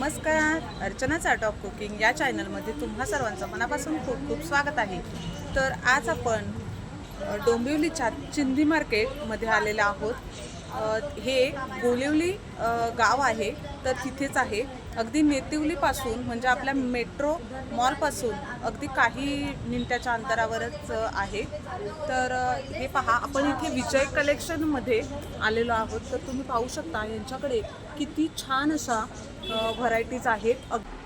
नमस्कार. अर्चनाच art of cooking या चॅनलमध्ये तुम्हा सर्वांचं मनापासून खूप खूप स्वागत आहे. तर आज आपण डोंबिवलीच्या चिंदी मार्केटमध्ये आलेलो आहोत. हे गोलिवली गाव आहे तर तिथेच आहे. अगदी नेतिवलीपासून म्हणजे आपल्या मेट्रो मॉलपासून अगदी काही मिनिटाच्या अंतरावरच आहे. तर हे पहा आपण इथे विजय कलेक्शनमध्ये आलेलो आहोत. तर तुम्ही पाहू शकता यांच्याकडे किती छान अशा व्हरायटीज आहेत. अग-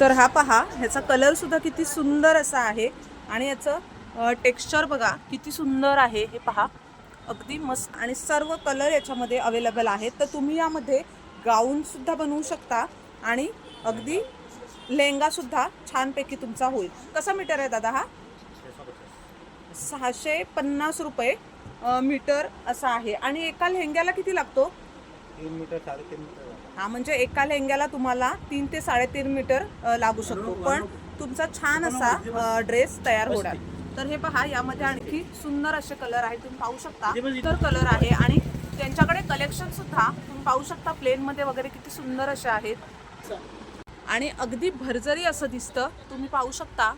तर हा पहा ह्याचा कलरसुद्धा किती सुंदर असा आहे. आणि याचं टेक्स्चर बघा किती सुंदर आहे हे पहा. अगदी मस्त आणि सर्व कलर याच्यामध्ये अवेलेबल आहेत. तर तुम्ही यामध्ये गाऊनसुद्धा बनवू शकता आणि अगदी लेहंगासुद्धा छानपैकी तुमचा होईल. कसा मीटर आहे दादा हा? सहाशे पन्नास रुपये मीटर असा आहे. आणि एका लेहंग्याला किती लागतो? तीन मीटर साडेतीन मीटर हा म्हणजे एका लेहंग्याला तुम्हाला तीन ते साडेतीन मीटर लागू शकतो. पण तुमचा छान असा ड्रेस तयार होणार. तर हे पहा यामध्ये आणखी सुंदर असे कलर आहेत. तुम्ही पाहू शकता तर कलर आहे. आणि त्यांच्याकडे कलेक्शन सुद्धा तुम्ही पाहू शकता प्लेन मध्ये वगैरे किती सुंदर असे आहेत. आणि अगदी भरजरी असं दिसतं. तुम्ही पाहू शकता.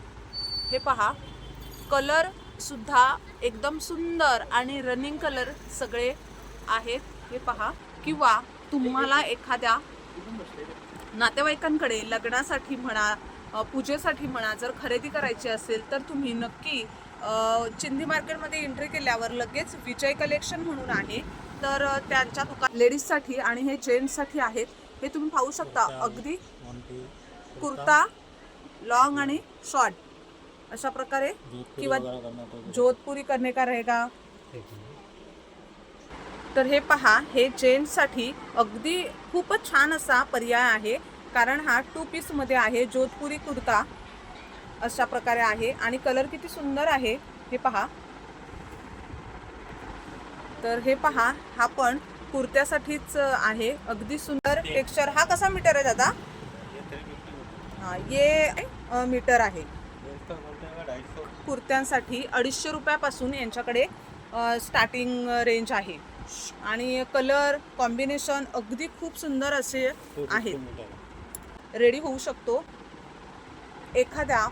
हे पहा कलर सुद्धा एकदम सुंदर आणि रनिंग कलर सगळे आहेत. हे पहा किंवा तुम्हाला एखाद्या नातेवाईकांकडे लग्नासाठी म्हणा पूजेसाठी म्हणा जर खरेदी करायची असेल तर तुम्ही नक्की चिंदी मार्केटमध्ये एंट्री केल्यावर लगेच विजय कलेक्शन म्हणून आहे. तर त्यांच्या दुकान लेडीजसाठी आणि हे जेंट्ससाठी आहेत. हे तुम्ही पाहू शकता. अगदी कुर्ता लॉंग आणि शॉर्ट अशा प्रकारे किंवा जोधपुरी करणे का रहेगा? तर हे पहा हे जेंट्ससाठी अगदी खूपच छान असा पर्याय आहे. कारण हा टू पीसमध्ये आहे जोधपुरी कुर्ता अशा प्रकारे आहे आणि कलर किती सुंदर आहे हे पहा. तर हे पहा हा पण कुर्त्यासाठीच आहे अगदी सुंदर टेक्स्चर हा कसा मीटर आहे दादा? हा ये मीटर आहे. कुर्त्यांसाठी अडीचशे रुपयापासून यांच्याकडे स्टार्टिंग रेंज आहे. आणि कलर कॉम्बिनेशन अगदी खूप सुंदर असे आहेत. रेडी होऊ शकतो. एखाद्या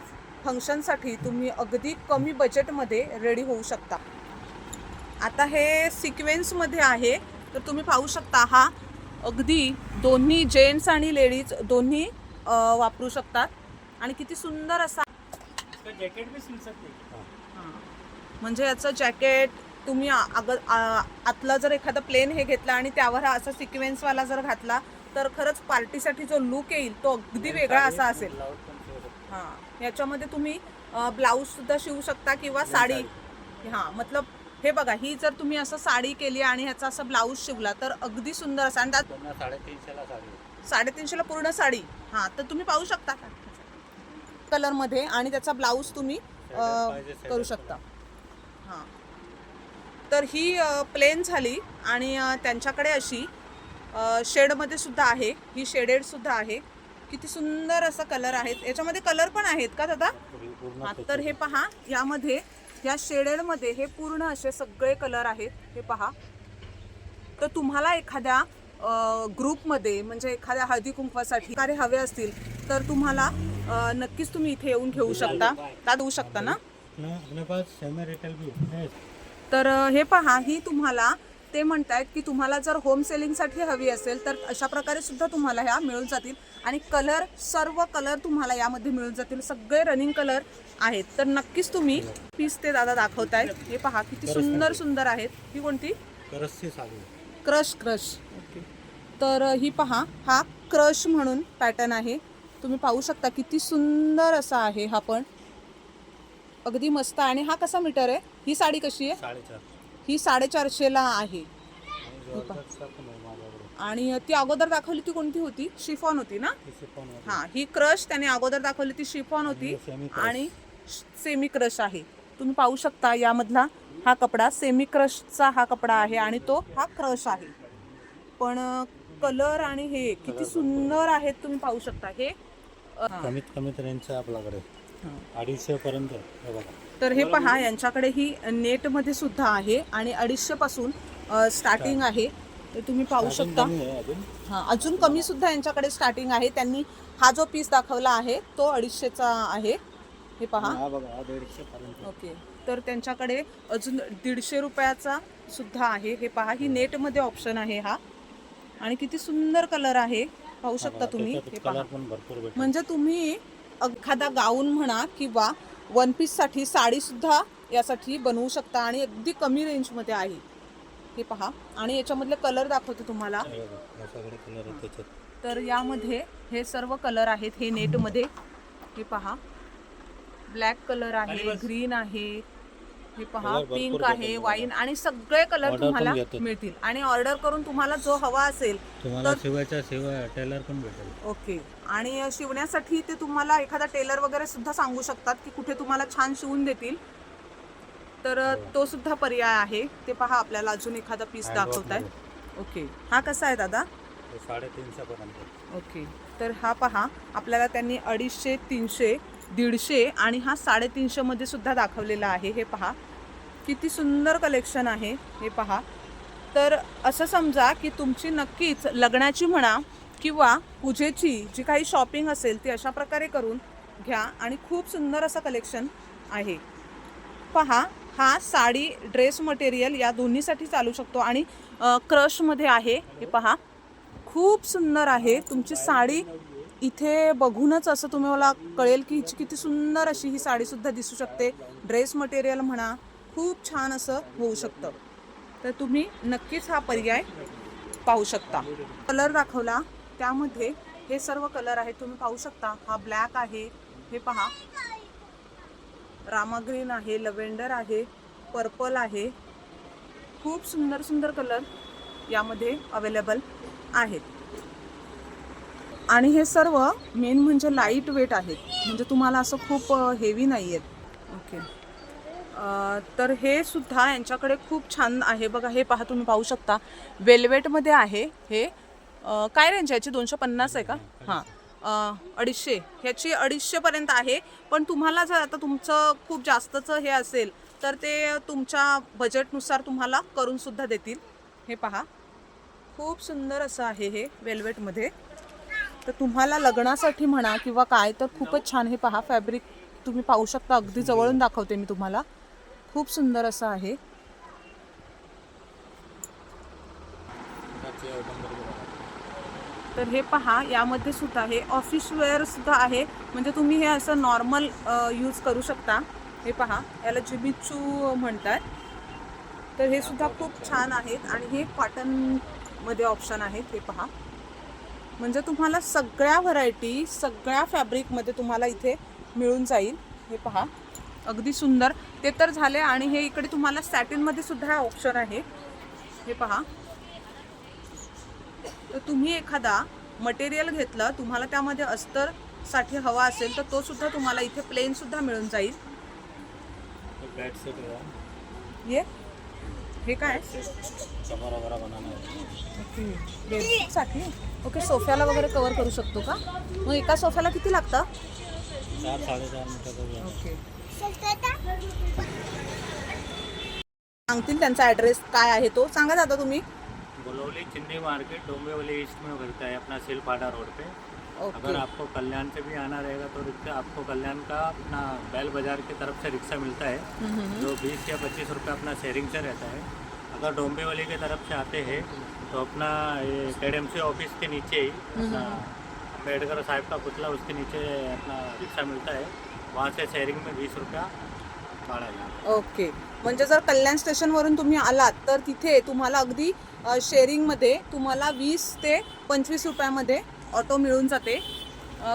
फंक्शनसाठी तुम्ही अगदी कमी बजेटमध्ये रेडी होऊ शकता. आता हे सिक्वेन्समध्ये आहे. तर तुम्ही पाहू शकता हा अगदी दोन्ही जेंट्स आणि लेडीज दोन्ही वापरू शकतात. आणि किती सुंदर असा जैकेट हां. म्हणजे याचं जॅकेट तुम्ही अग आतला जर एखादा प्लेन हे घेतला आणि त्यावर हा असा सिक्वेन्सवाला जर घातला तर खरंच पार्टीसाठी जो लुक येईल तो अगदी वेगळा असा असेल. हां. याच्यामध्ये तुम्ही ब्लाऊज सुद्धा शिवू शकता किंवा साडी. हां मतलब हे बघा ही जर तुम्ही असं साडी केली आणि ह्याचा असं ब्लाऊज शिवला तर अगदी सुंदर असं. आणि साडेतीनशेला साडी साडेतीनशेला पूर्ण साडी. हां तर तुम्ही पाहू शकता. कलरमध्ये आणि त्याचा ब्लाऊज तुम्ही करू शकता. हां. तर ही प्लेन झाली आणि त्यांच्याकडे अशी शेडमध्ये सुद्धा आहे. ही शेडेड सुद्धा आहे. किती सुंदर असा कलर आहेत. याच्यामध्ये कलर पण आहेत का दादा? हा, तर हे पहा यामध्ये या शेडेडमध्ये हे पूर्ण असे सगळे कलर आहेत. हे पहा. तर तुम्हाला एखाद्या ग्रुपमध्ये म्हणजे एखाद्या हळदी कुंकवासाठी कार्य हवे असतील तर तुम्हाला नक्कीच तुम्ही इथे येऊन घेऊ शकता. का देऊ शकता ना? तर हे पहा ही तुम्हाला ते म्हणतायत की तुम्हाला जर होम सेलिंगसाठी हवी असेल तर अशा प्रकारे सुद्धा तुम्हाला ह्या मिळून जातील. आणि कलर सर्व कलर तुम्हाला यामध्ये मिळून जातील. सगळे रनिंग कलर आहेत. तर नक्कीच तुम्ही पीस ते दादा दाखवतायत. हे पहा किती सुंदर सुंदर आहेत. ही कोणती? क्रश क्रश ओके तर ही पहा हा क्रश म्हणून पॅटर्न आहे. तुम्ही पाहू शकता किती सुंदर असा आहे हा पण. अगदी मस्त आणि हा कसा मीटर आहे? ही साडी कशी आहे? ही साडेचारशेला आहे. आणि ती अगोदर दाखवली ती कोणती होती? शिफॉन होती ना. हा ही क्रश त्याने अगोदर दाखवली ती शिफॉन होती. आणि सेमी क्रश. आहे. तुम्ही पाहू शकता यामधला हा कपडा सेमी क्रशचा हा कपडा आहे आणि तो हा क्रश आहे. पण कलर आणि हे किती सुंदर आहेत तुम्ही पाहू शकता. हे कमीत कमीत रेंजचं आपल्याकडे. अडीचशे पर्यंत हे बघा. तर हे पहा यांच्याकडे ही नेटमध्ये सुद्धा आहे आणि अडीचशे पासून स्टार्टिंग आहे. तर तुम्ही पाहू अजून शकता. कमी आहे अजून. हा अजून कमी सुद्धा यांच्याकडे स्टार्टिंग आहे. त्यांनी हा जो पीस दाखवला आहे तो अडीचशेचा आहे. हे पहा. हा बघा हा दीडशे पर्यंत ओके. तर त्यांच्याकडे अजून दीडशे रुपयाचा सुद्धा आहे. हे पहा ही नेटमध्ये ऑप्शन आहे हा. आणि किती सुंदर कलर आहे. पाहू शकता तुम्ही. हे पहा. कलर पण भरपूर भेटेल. म्हणजे तुम्ही एखादा गाऊन म्हणा किंवा वन पीससाठी साडी सुद्धा यासाठी बनवू शकता आणि अगदी कमी रेंजमध्ये आहे. हे पहा. आणि याच्यामधले कलर दाखवते तुम्हाला. तर यामध्ये हे सर्व कलर आहेत. हे नेटमध्ये हे पहा. ब्लॅक कलर आहे ग्रीन आहे हे पहा Colour भरपूर पिंक भेटेल आहे तुम्हाला. वाईन आणि सगळे कलर Order पण तुम्हाला घेतात. मिळतील. आणि ऑर्डर करून तुम्हाला जो हवा असेल तुम्हाला शिवायच्या शिवाय टेलर पण भेटेल. ओके. आणि शिवण्यासाठी ते तुम्हाला एखादा टेलर वगैरे सुद्धा सांगू शकतात की कुठे तुम्हाला छान शिवून देतील. तर तो सुद्धा पर्याय आहे. ते पहा आपल्याला अजून एखादा पीस Handwork दाखवत आहे ओके. हा कसा आहे दादा? हे साडेतीनशे पर्यंत ओके. तर हा पहा आपल्याला त्यांनी अडीचशे तीनशे दीडशे आणि हा साडेतीनशेमध्ये सुद्धा दाखवलेला आहे हे पहा. किती सुंदर कलेक्शन आहे हे पहा. तर असं समजा की तुमची नक्कीच लग्नाची म्हणा किंवा पूजेची जी काही शॉपिंग असेल ती अशा प्रकारे करून घ्या आणि खूप सुंदर असं कलेक्शन आहे. पहा हा साडी ड्रेस मटेरियल या दोन्हीसाठी चालू शकतो आणि क्रशमध्ये आहे हे पहा. खूप सुंदर आहे तुमची साडी इथे बघूनच असं तुम्ही मला कळेल की हिची किती सुंदर अशी ही साडीसुद्धा दिसू शकते. ड्रेस मटेरियल म्हणा खूप छान असं होऊ शकतं. तर तुम्ही नक्कीच हा पर्याय पाहू शकता. कलर दाखवला त्यामध्ये हे सर्व कलर आहेत तुम्ही पाहू शकता. हा ब्लॅक आहे हे पहा. रामा ग्रीन आहे लव्हेंडर आहे पर्पल आहे. खूप सुंदर सुंदर कलर यामध्ये अवेलेबल आहेत. आणि हे सर्व मेन म्हणजे लाइट वेट आहेत. म्हणजे तुम्हाला असं खूप हेवी नाही आहेत ओके. तर हे सुद्धा यांच्याकडे खूप छान आहे. बघा हे पहा तुम्ही पाहू शकता. वेल्वेटमध्ये आहे हे. काय रेंज याची? दोनशे पन्नास आहे का? हां. अडीचशे. ह्याची अडीचशेपर्यंत आहे. पण तुम्हाला जर आता तुमचं खूप जास्तचं हे असेल तर ते तुमच्या बजेटनुसार तुम्हाला करून सुद्धा देतील. हे पहा. खूप सुंदर असं आहे हे वेल्वेटमध्ये तर तुम्हाला लग्नासाठी म्हणा किंवा काय तर खूपच छान हे पहा फॅब्रिक तुम्ही पाहू शकता. अगदी जवळून दाखवते मी तुम्हाला. खूप सुंदर असं आहे. तर हे पहा यामध्ये सुद्धा हे ऑफिस वेअर सुद्धा आहे. म्हणजे तुम्ही हे असं नॉर्मल यूज करू शकता. हे पहा याला जिमिचू म्हणतात. तर हे सुद्धा खूप छान आहेत. आणि हे कॉटनमध्ये ऑप्शन आहेत हे पहा. म्हणजे तुम्हाला सगळ्या व्हरायटी सगळ्या फॅब्रिकमध्ये तुम्हाला इथे मिळून जाईल. हे पहा. अगदी सुंदर. ते तर झाले आणि हे इकडे तुम्हाला सॅटिनमध्ये सुद्धा ऑप्शन आहे. हे पहा. तर तुम्ही एखादा मटेरियल घेतलं तुम्हाला त्यामध्ये अस्तरसाठी हवा असेल तर तो सुद्धा तुम्हाला इथे प्लेन सुद्धा मिळून जाईल. ये. हे काय? कवर ओके ओके सोफ्याला वगैरे कवर करू शकतो का? मग एका सोफ्याला किती लागतं? ओके. सांगतील त्यांचा ॲड्रेस काय आहे तो? सांगा दादा तुम्ही. बुलौली चिन्नी मार्केट डोंबिवली ईस्ट में आहे है अपना सिलपाड़ा रोड पे. अगर आपको कल्याण से भी आना रहेगा तो रिक्शा आपको कल्याण का अपना बैल बाजार की तरफ से रिक्शा मिलता है. जो बीस या पच्चीस रुपये अपना शेयरिंग से रहता है। अगर डोंबिवली की तरफ से आते हैं तो अपना ये के ऑफिस के नीचे ही अपना अम्बेडकर साहब का पुतला उसके नीचे अपना रिक्शा मिलता है। वहाँ से शेयरिंग में बीस रुपया भाड़ा ओके म्हणजे जर कल्याण स्टेशनवरून तुम्ही आलात तर तिथे तुम्हाला अगदी शेअरिंगमध्ये तुम्हाला वीस ते पंचवीस रुपयामध्ये ऑटो मिळून जाते.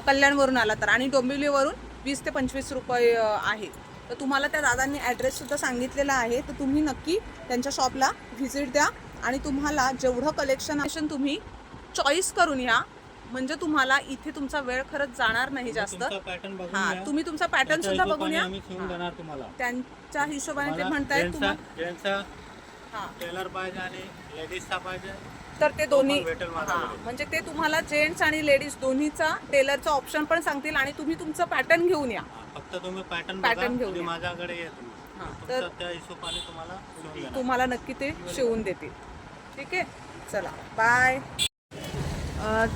कल्याणवरून आला तर. आणि डोंबिवलीवरून वीस ते पंचवीस रुपये आहे. तर तुम्हाला त्या दादांनी ॲड्रेससुद्धा सांगितलेला आहे. तर तुम्ही नक्की त्यांच्या शॉपला व्हिजिट द्या. आणि तुम्हाला जेवढं कलेक्शन तुम्ही चॉईस करून या म्हणजे तुम्हाला इथे तुमचा वेळ खरंच जाणार नाही जास्त. पॅटर्न हा तुम्ही तुमचा पॅटर्न सुद्धा बघून या त्यांच्या हिशोबाने ते म्हणतायत तुम्हाला हा. टेलर पाहिजे आणि लेडीजचा पाहिजे. तर ते दोन्ही. म्हणजे ते तुम्हाला जेंट्स आणि लेडीज दोन्हीचा टेलरचा ऑप्शन पण सांगतील आणि तुम्ही तुमचं पॅटर्न घेऊन या. फक्त तुम्ही पॅटर्न बघा घेऊन. माझ्याकडे तर त्या हिशोबाने तुम्हाला तुम्हाला नक्की ते शिवून देतील. ठीक आहे? चला बाय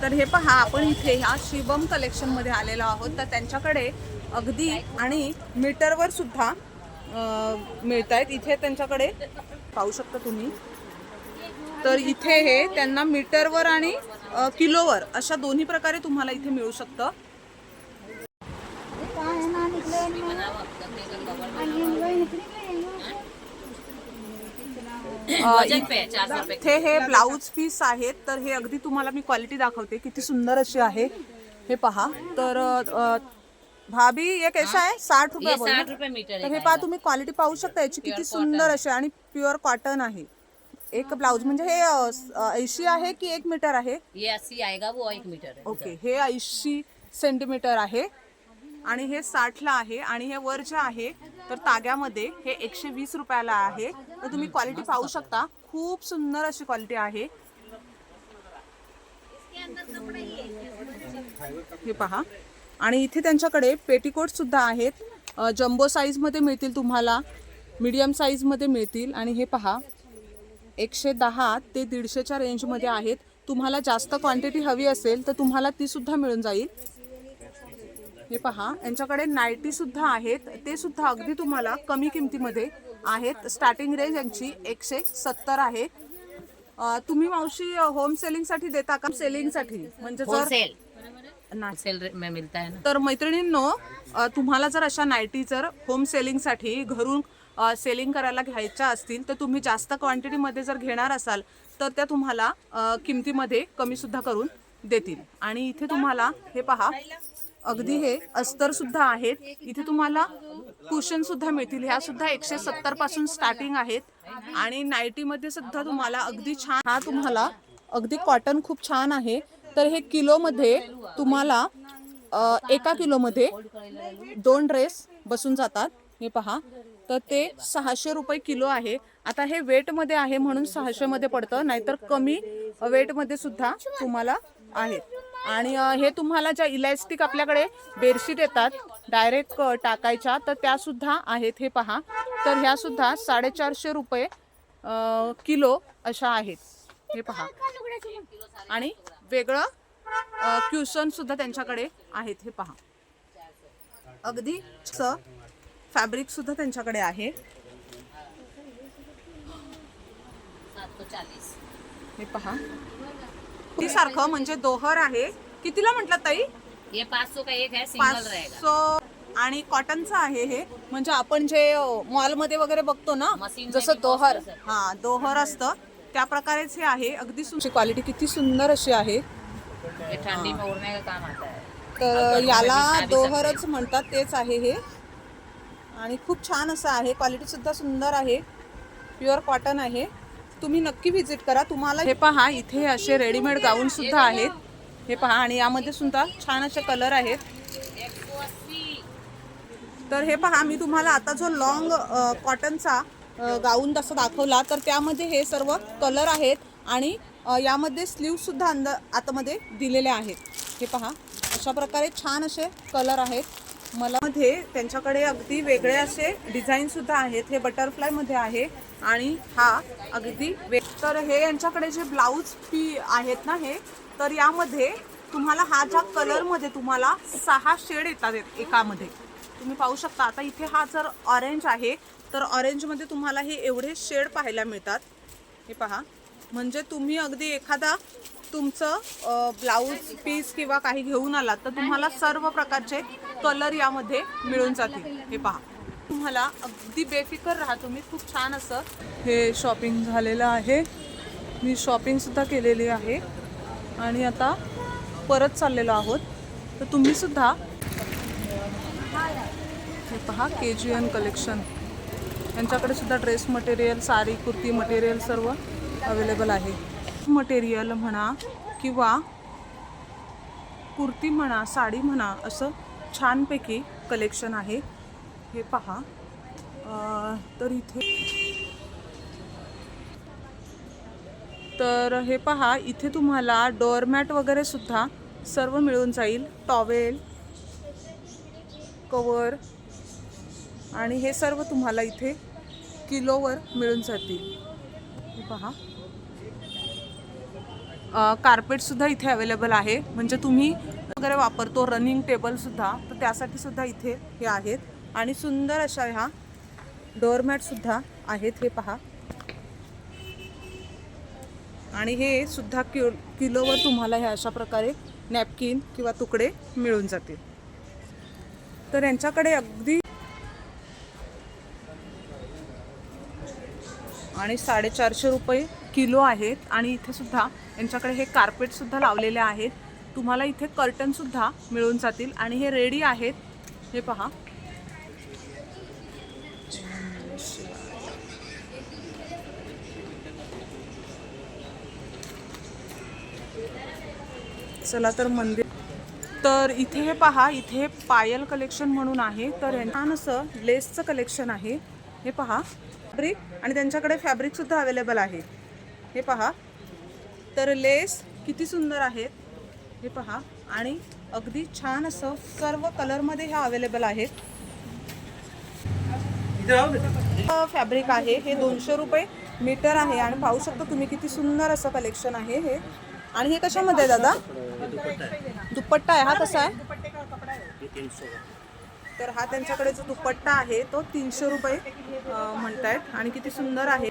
तर हे पहा आपण इथे ह्या शिवम कलेक्शनमध्ये आलेलो आहोत. तर त्यांच्याकडे अगदी आणि मीटरवर सुद्धा मिळत आहेत इथे त्यांच्याकडे पाहू शकता तुम्ही. तर इथे हे त्यांना मीटरवर आणि किलोवर अशा दोन्ही प्रकारे तुम्हाला इथे मिळू शकतं. इथे हे ब्लाऊज पीस आहेत तर हे अगदी तुम्हाला मी क्वालिटी दाखवते किती सुंदर अशी आहे. हे पहा तर भाभी ये कैसा आहे साठ रुपये तर है पहा तुम्ही क्वालिटी पाहू शकता याची किती सुंदर अशी आणि प्युअर कॉटन आहे. एक ब्लाऊज म्हणजे हे ऐंशी आहे की एक मीटर आहे? ये अस्सी आएगा वो एक मीटर है ओके हे ऐंशी सेंटीमीटर आहे आणि हे साठला आहे आणि हे वर जे आहे तर ताग्यामध्ये हे एकशे वीस रुपयाला आहे. तर तुम्ही क्वालिटी पाहू शकता. खूप सुंदर अशी क्वालिटी आहे. हे पहा. आणि इथे त्यांच्याकडे पेटीकोट सुद्धा आहेत. जम्बो साईजमध्ये मिळतील तुम्हाला मीडियम साईजमध्ये मिळतील. आणि हे पहा. एकशे दहा ते दीडशेच्या रेंजमध्ये आहेत. तुम्हाला जास्त क्वांटिटी हवी असेल तर तुम्हाला ती सुद्धा मिळून जाईल. हे पहा यांच्याकडे नाईटी सुद्धा आहेत. ते सुद्धा अगदी तुम्हाला कमी किमतीमध्ये आहेत. स्टार्टिंग रेंज यांची एकशे सत्तर आहे. तुम्ही मावशी होम सेलिंगसाठी देता का? सेलिंगसाठी म्हणजे जर ना. तर मैत्रिणींनो तुम्हाला जर अशा नाईटी जर होम सेलिंगसाठी घरून सेलिंग करायला घ्यायच्या असतील तर तुम्ही जास्त क्वांटिटीमध्ये जर घेणार असाल तर त्या तुम्हाला किमतीमध्ये कमीसुद्धा करून देतील. आणि इथे तुम्हाला हे पहा अगदी हे अस्तर सुद्धा आहेत. इथे तुम्हाला कुशन सुद्धा मिळतील. ह्या सुद्धा एकशे सत्तरपासून स्टार्टिंग आहेत. आणि नाईटीमध्ये सुद्धा तुम्हाला अगदी छान हा तुम्हाला अगदी कॉटन खूप छान आहे. तर हे किलोमध्ये तुम्हाला एका किलोमध्ये दोन ड्रेस बसून जातात. हे पहा तर ते सहाशे रुपये किलो आहे. आता हे वेटमध्ये आहे म्हणून सहाशेमध्ये पडतं नाहीतर कमी वेटमध्ये सुद्धा तुम्हाला आहेत. आणि हे तुम्हाला ज्या इलॅस्टिक आपल्याकडे बेडशीट येतात डायरेक्ट टाकायच्या तर त्या सुद्धा आहेत हे पहा. तर ह्या सुद्धा साडेचारशे रुपये किलो अशा आहेत. हे पहा. आणि वेगळं क्युसन सुद्धा त्यांच्याकडे आहेत हे पहा. अगदी फॅब्रिक सुद्धा त्यांच्याकडे आहे. हे पहा. ती सारखं म्हणजे दोहर आहे. कितीला म्हटलं ताई? ये पाँच सौ का एक है सिंगल रहेगा पाचशो आणि कॉटनचं आहे हे. म्हणजे आपण जे मॉलमध्ये वगैरे बघतो ना जसं दोहर. हा दोहर असतं. त्या प्रकारेच हे आहे. अगदी सुंदर क्वालिटी किती सुंदर अशी आहे. है तर याला दोहरच म्हणतात तेच आहे हे. आणि खूप छान असं आहे. क्वालिटीसुद्धा सुंदर आहे. प्युअर कॉटन आहे. तुम्ही नक्की व्हिजिट करा. तुम्हाला हे पहा इथे असे रेडीमेड गाऊनसुद्धा आहेत. हे पहा आणि यामध्ये सुद्धा छान असे कलर आहेत. तर हे पहा मी तुम्हाला आता जो लॉंग कॉटनचा गाऊन जसं दाखवला तर त्यामध्ये हे सर्व कलर आहेत आणि यामध्ये स्लीवसुद्धा अंद आतमध्ये दिलेले आहेत. हे पहा अशा प्रकारे छान असे कलर आहेत. मला मध्ये त्यांच्याकडे अगदी वेगळे असे डिझाईन सुद्धा आहेत. हे बटरफ्लायमध्ये आहे आणि हा अगदी तर हे यांच्याकडे जे ब्लाऊज पी आहेत ना हे तर यामध्ये तुम्हाला हा ज्या कलरमध्ये तुम्हाला सहा शेड येतात एकामध्ये. तुम्ही पाहू शकता आता इथे हा जर ऑरेंज आहे तर ऑरेंजमध्ये तुम्हाला हे एवढे शेड पाहायला मिळतात. हे पहा. म्हणजे तुम्ही अगदी एखादा तुमचं ब्लाऊज पीस किंवा काही घेऊन आलात तर तुम्हाला सर्व प्रकारचे कलर यामध्ये मिळून जातील. हे पहा. तुम्हाला अगदी बेफिकर राहा तुम्ही. खूप छान असं हे शॉपिंग झालेलं आहे. मी शॉपिंगसुद्धा केलेली आहे. आणि आता परत चाललेलो आहोत. तर तुम्हीसुद्धा हे पहा के जी एन कलेक्शन यांच्याकडे सुद्धा dress material sari kurti material सर्व अवेलेबल आहे. मटेरियल म्हणा किंवा कुर्ती म्हणा साडी म्हणा असं छानपैकी कलेक्शन आहे. हे पहा. तर इथे तर हे पहा इथे तुम्हाला डोअरमॅट वगैरे सुद्धा सर्व मिळून जाईल. टॉवेल कवर आणि हे सर्व तुम्हाला इथे किलोवर मिळून जातील. हे पहा. कार्पेटसुद्धा इथे अवेलेबल आहे. म्हणजे तुम्ही वगैरे वापरतो रनिंग टेबलसुद्धा तर त्यासाठी सुद्धा इथे हे आहेत. आणि सुंदर अशा ह्या डोअरमॅटसुद्धा आहेत हे पहा. आणि हे सुद्धा किलो किलोवर तुम्हाला हे अशा प्रकारे नॅपकिन किंवा तुकडे मिळून जातील. तर यांच्याकडे अगदी आणि साडेचारशे रुपये किलो आहेत आणि इथे सुद्धा यांच्याकडे हे कार्पेट सुद्धा लावलेले आहेत. तुम्हाला इथे कर्टन सुद्धा मिळून जातील आणि हे रेडी आहेत. हे पहा. चला तर मंदिर तर इथे हे पहा इथे पायल कलेक्शन म्हणून आहे. तर छान असं लेसचं कलेक्शन आहे. हे पहा. फॅब्रिक आणि त्यांच्याकडे फॅब्रिकसुद्धा अवेलेबल आहे. हे पहा. तर लेस किती सुंदर आहेत. हे पहा. आणि अगदी छान असं सर्व कलरमध्ये ह्या अवेलेबल आहेत. फॅब्रिक आहे. हे दोनशे रुपये मीटर आहे. आणि पाहू शकता तुम्ही किती सुंदर असं कलेक्शन आहे हे. आणि हे कशामध्ये दादा? दुपट्टा आहे. हा कसा आहे? तर हा त्यांच्याकडे जो दुपट्टा आहे तो तीनशे रुपये म्हणतायत आणि किती सुंदर आहे.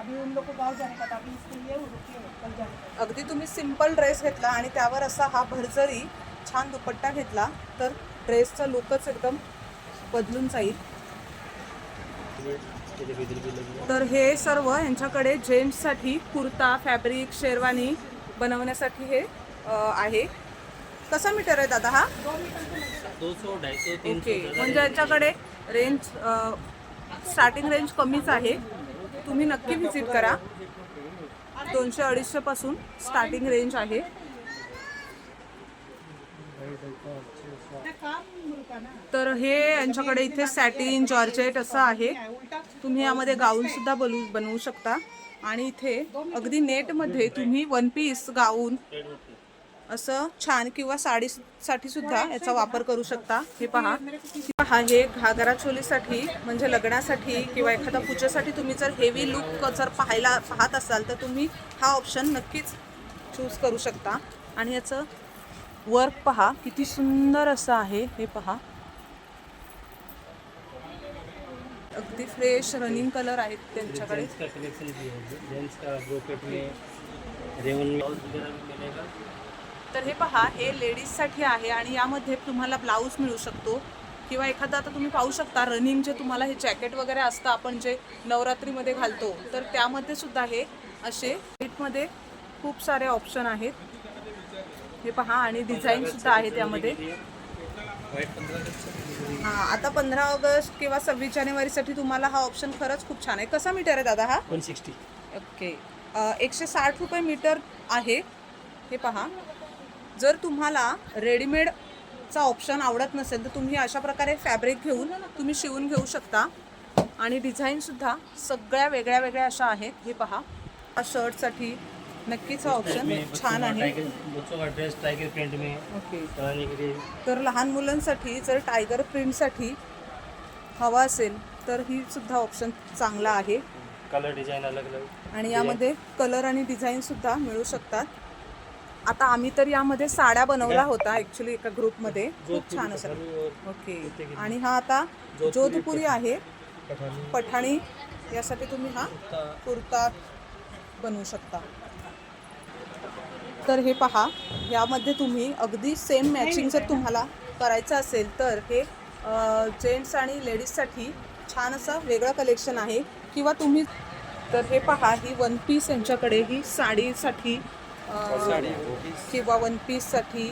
अगदी तुम्ही सिंपल ड्रेस घेतला आणि त्यावर असा हा भरजरी छान दुपट्टा घेतला तर ड्रेसचा लुकच एकदम बदलून जाईल. तर हे सर्व यांच्याकडे जेंट्ससाठी कुर्ता फॅब्रिक शेरवानी बनवण्यासाठी हे आहे. कसा मीटर आहे दादा हा? दो सौ ढाई सौ तीन ओके म्हणजे यांच्याकडे रेंज स्टार्टिंग रेंज कमीच आहे. तुम्ही नक्की व्हिजिट करा. दोनशे अडीचशे पासून स्टार्टिंग रेंज आहे. तर हे यांच्याकडे इथे सॅटिन जॉर्जेट असं आहे. तुम्ही यामध्ये गाऊन सुद्धा बनवू बनवू शकता. आणि इथे अगदी नेटमध्ये तुम्ही वन पीस गाऊन असं छान किंवा साडीसाठी सुद्धा याचा वापर करू शकता. हे पहा. हा हे घागरा चोलीसाठी म्हणजे लग्नासाठी किंवा एखाद्या पूजेसाठी तुम्ही जर हेवी लुक जर पाहायला पाहत असाल तर तुम्ही हा ऑप्शन नक्कीच चूज करू शकता. आणि याचं वर्क पहा किती सुंदर असं आहे. हे पहा. अगदी फ्रेश रनिंग कलर आहेत त्यांच्याकडे. जेंट्स का कलेक्शन भी जेंट्स का ब्रोकेट में रेवन ब्लाउज वगैरह भी मिलेगा तर हे पहा हे लेडीजसाठी आहे आणि यामध्ये तुम्हाला ब्लाऊज मिळू शकतो. किंवा एखादं आता तुम्ही पाहू शकता रनिंग जे तुम्हाला हे जॅकेट वगैरे असतं आपण जे नवरात्रीमध्ये घालतो तर त्यामध्ये सुद्धा हे असे मध्ये खूप सारे ऑप्शन आहेत. हे पहा आणि डिझाईन सुद्धा आहे त्यामध्ये. हां आता पंधरा ऑगस्ट किंवा सव्वीस जानेवारीसाठी तुम्हाला हा ऑप्शन खरंच खूप छान आहे. कसा मीटर आहे दादा हा? One sixty okay. एकशे साठ रुपये मीटर आहे. हे पहा. जर तुम्हाला रेडीमेडचा ऑप्शन आवडत नसेल तर तुम्ही अशा प्रकारे फॅब्रिक घेऊन तुम्ही शिवून घेऊ शकता. आणि डिझाईनसुद्धा सगळ्या वेगळ्या वेगळ्या अशा आहेत. हे पहा. हा शर्टसाठी नक्कीच हा ऑप्शन छान आहे. ओके तर लहान मुलांसाठी जर टायगर प्रिंटसाठी हवा असेल तर ही सुद्धा ऑप्शन चांगला आहे. कलर डिजाइन अलग अलग आणि यामध्ये कलर आणि डिझाईन सुद्धा मिळू शकतात. आता आम्ही तर यामध्ये साड्या बनवला होता ॲक्च्युली एका ग्रुपमध्ये. खूप छान असं ओके. आणि हा आता जोधपुरी आहे. पठाणी यासाठी तुम्ही हा कुर्ता. बनवू शकता. तर हे पहा यामध्ये तुम्ही अगदी सेम मॅचिंग जर तुम्हाला करायचं असेल तर हे जेंट्स आणि लेडीजसाठी छान असं वेगळं कलेक्शन आहे. किंवा तुम्ही तर हे पहा ही वन पीस यांच्याकडे ही साडीसाठी किंवा वन पीससाठी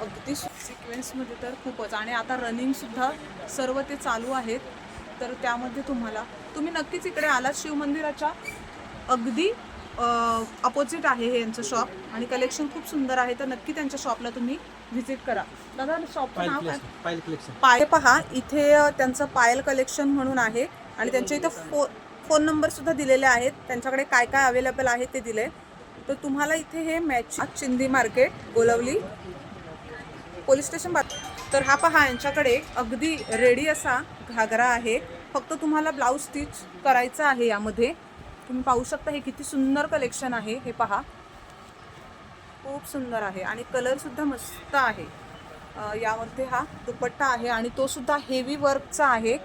अगदी सिक्वेन्समध्ये तर खूपच. आणि आता रनिंगसुद्धा सर्व ते चालू आहेत. तर त्यामध्ये तुम्हाला तुम्ही नक्कीच इकडे आलात शिवमंदिराच्या अगदी अपोजिट आहे हे यांचं शॉप आणि कलेक्शन खूप सुंदर आहे तर नक्की त्यांच्या शॉपला तुम्ही व्हिजिट करा. दादा शॉपचं नाव काय? पायल कलेक्शन पाय पहा इथे त्यांचं पायल कलेक्शन म्हणून आहे. आणि त्यांच्या इथं फो फोन नंबर सुद्धा दिलेले आहेत. त्यांच्याकडे काय काय अवेलेबल आहे ते दिले. तर तुम्हाला इथे हे match Chindi market Golvali police station बात तर हा पहा यांच्याकडे अगदी रेडी असा घागरा आहे. फक्त तुम्हाला ब्लाऊज स्टिच करायचं आहे यामध्ये. तुम्ही पाहू शकता हे किती सुंदर कलेक्शन आहे. हे पहा. खूप सुंदर आहे आणि कलरसुद्धा मस्त आहे. यामध्ये हा दुपट्टा आहे आणि तो सुद्धा हेवी वर्कचा आहे.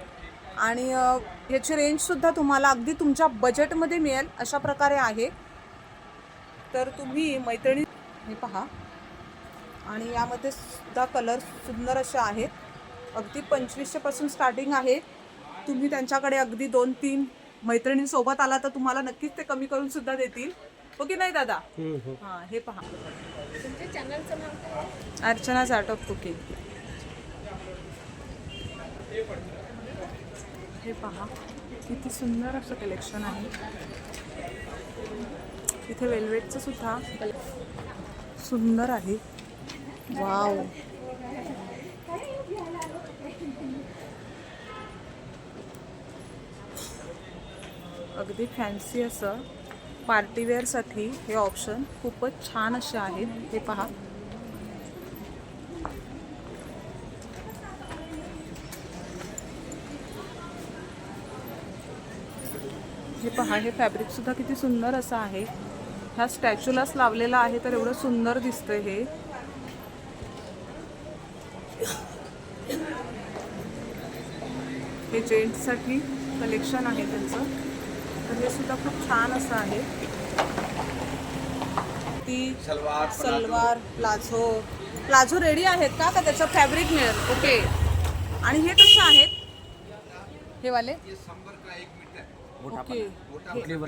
आणि ह्याची रेंजसुद्धा तुम्हाला अगदी तुमच्या बजेटमध्ये मिळेल अशा प्रकारे आहे. तर तुम्ही मैत्रिणी हे पहा. आणि यामध्ये सुद्धा कलर सुंदर असे आहेत. अगदी पंचवीसशेपासून स्टार्टिंग आहे. तुम्ही त्यांच्याकडे अगदी दोन तीन मैत्रिणींसोबत आला तर तुम्हाला नक्कीच ते कमी करून सुद्धा देतील. हो की नाही दादा? हां हे पहा. अर्चनाच आर्ट ऑफ कुकिंग हे पहा. किती सुंदर असं कलेक्शन आहे. इथे वेल्वेटचं सुद्धा सुंदर आहे. वाव. अगदी फॅन्सी असं पार्टीवेअरसाठी हे ऑप्शन खूपच छान असे आहेत. हे पहा. हे पहा हे फॅब्रिक सुद्धा किती सुंदर असं आहे. ह्या स्टॅच्यूलाच लावलेलं आहे तर एवढं सुंदर दिसतंय हे. हे जेंट्ससाठी कलेक्शन आहे त्यांचं. तर हे सुद्धा खूप छान असं आहे. ती salwar salwar palazzo. Palazzo ready आहेत का? का त्याचं फॅब्रिक मिळेल? ओके आणि हे कसे आहेत? हे वाले? ओके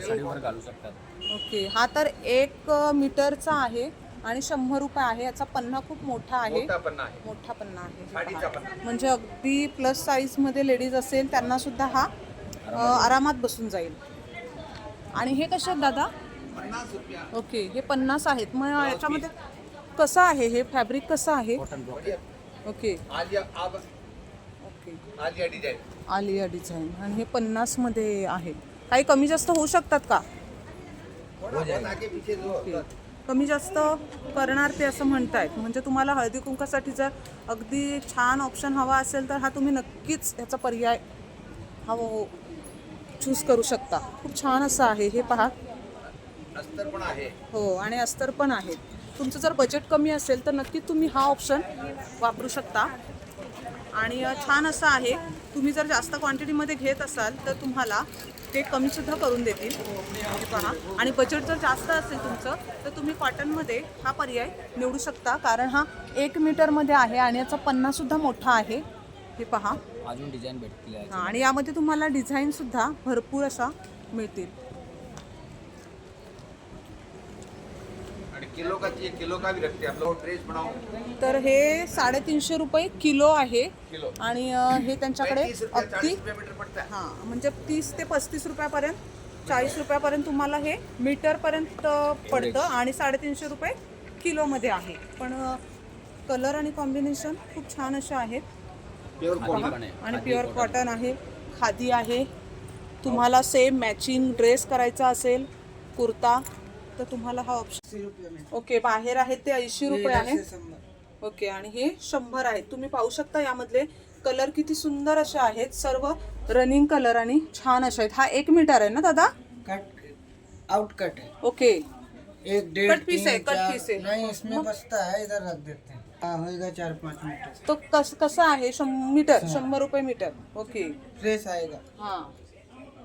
साडीवर घालू शकतात? ओके. हा तर एक मीटरचा आहे आणि शंभर रुपये आहे. याचा पन्ना खूप मोठा आहे. मोठा पण आहे. मोठा पन्ना आहे. हे. म्हणजे अगदी प्लस साईजमध्ये लेडीज असेल त्यांना सुद्धा हा आरामात. बसून जाईल. आणि हे कसे आहेत दादा? ओके. हे पन्नास आहेत. मग याच्यामध्ये कसं आहे? हे फॅब्रिक कसं आहे? ओके. ओके. आलिया डिझाईन आणि हे पन्नासमध्ये आहे. काही कमी जास्त होऊ शकतात का बहुत आगे पीछे जो ओके कमी जास्त करणार ते असं म्हणतायत. म्हणजे तुम्हाला हळदी कुंकासाठी जर अगदी छान ऑप्शन हवा असेल तर हा तुम्ही नक्कीच ह्याचा पर्याय हा हो. चूज करू शकता. खूप छान असं आहे. हे पहा. अस्तर पण आहे. हो आणि अस्तर पण आहेत तुमचं जर बजेट कमी असेल तर नक्की तुम्ही हा ऑप्शन वापरू शकता. आणि छान असं आहे. तुम्ही जर जास्त क्वांटिटीमध्ये घेत असाल तर तुम्हाला ते कमीसुद्धा करून देतील. पहा आणि बजेट जर जास्त असेल तुमचं तर तुम्ही कॉटनमध्ये हा पर्याय निवडू शकता. कारण हा एक मीटरमध्ये आहे आणि याचा पन्नासुद्धा मोठा आहे. हे पहा. अजून डिझाईन भेटतील. हा, आणि यामध्ये तुम्हाला डिझाईनसुद्धा भरपूर अशा मिळतील. किलो का चाहिए किलो का भी रखते हैं आप लोग ड्रेस बनाओ तर हे साडेतीनशे रुपये किलो आहे. किलो. आणि अ, हे त्यांच्याकडे रुपया अगदी चालीस रुपया मीटर पड़ता है हां म्हणजे तीस ते पस्तीस रुपयापर्यंत चाळीस रुपयापर्यंत तुम्हाला हे मीटरपर्यंत पडतं आणि साडेतीनशे रुपये किलोमध्ये आहे. पण कलर आणि कॉम्बिनेशन खूप छान असे आहेत. प्योर खादी पण आहे. आणि प्युअर. कॉटन आहे. खादी आहे. तुम्हाला सेम मॅचिंग ड्रेस करायचा असेल कुर्ता तर तुम्हाला हा ऑप्शन ओके बाहेर आहेत ते ऐंशी रुपये आहे ओके आणि हे शंभर आहेत. तुम्ही पाहू शकता यामधले कलर किती सुंदर असे आहेत. सर्व रनिंग कलर आणि छान असे आहेत. हा एक मीटर आहे ना दादा? कट आउट कट है ओके एक डेढ़ कट पीस तीन, है, कट पीस है। नहीं इसमें बचता है इधर रख देते हैं. हाँ होएगा चार पाँच मीटर तो कस कसं आहे? शं मीटर शंभर रुपये मीटर ओके फ्रेश आएगा. हां.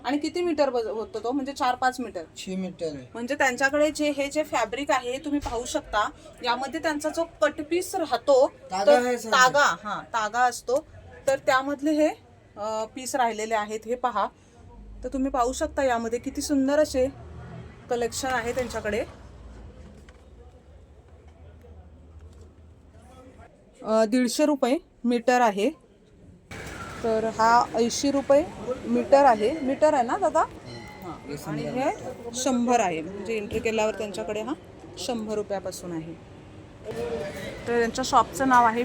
आणि किती मीटर बज- होतो तो? म्हणजे चार पाच मीटर. छः मीटर. म्हणजे त्यांच्याकडे जे हे जे फॅब्रिक आहे हे तुम्ही पाहू शकता. यामध्ये त्यांचा जो कट पीस राहतो तागा तर आहे सर. तागा हा तागा असतो. तर त्यामधले हे पीस राहिलेले आहेत हे पहा. तर तुम्ही पाहू शकता यामध्ये किती सुंदर असे कलेक्शन आहे त्यांच्याकडे. अ, दीडशे रुपये मीटर आहे. तर हा ऐंशी रुपये मीटर आहे. मीटर आहे ना दादा? हां आणि हे शंभर आहे. म्हणजे एंट्री केल्यावर त्यांच्याकडे हा शंभर रुपयापासून आहे. तर त्यांच्या शॉपचं नाव आहे